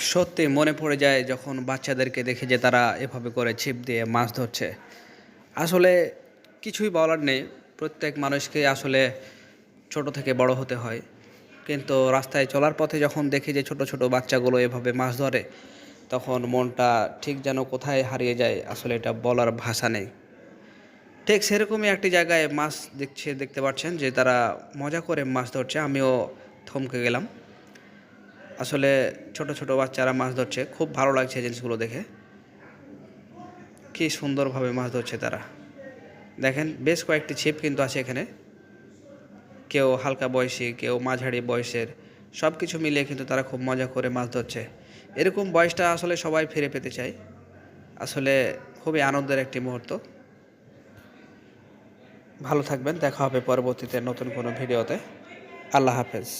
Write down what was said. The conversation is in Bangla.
সত্যি মনে পড়ে যায় যখন বাচ্চাদেরকে দেখে যে তারা এভাবে করে ছিপ দিয়ে মাছ ধরছে। আসলে কিছুই বলার নেই। প্রত্যেক মানুষকে আসলে ছোট থেকে বড় হতে হয়। কিন্তু রাস্তায় চলার পথে যখন দেখি যে ছোট ছোট বাচ্চাগুলো এভাবে মাছ ধরে, তখন মনটা ঠিক যেন কোথায় হারিয়ে যায় আসলে এটা বলার ভাষা নেই। ঠিক সেরকমই একটি জায়গায় মাছ দেখছে, দেখতে পাচ্ছেন যে তারা মজা করে মাছ ধরছে। আমিও থমকে গেলাম। আসলে ছোট ছোট বাচ্চারা মাছ ধরছে, খুব ভালো লাগছে জিনিসগুলো দেখে। কি সুন্দরভাবে মাছ ধরছে তারা। দেখেন, বেশ কয়েকটি ছিপ কিন্তু আছে এখানে। কেউ হালকা বয়সী, কেউ মাঝারি বয়সের সব কিছু মিলিয়ে কিন্তু তারা খুব মজা করে মাছ ধরছে। এরকম বয়সটা আসলে সবাই ফিরে পেতে চায়। আসলে খুবই আনন্দের একটি মুহূর্ত। ভালো থাকবেন, দেখা হবে পরবর্তীতে নতুন কোনো ভিডিওতে। আল্লাহ হাফেজ।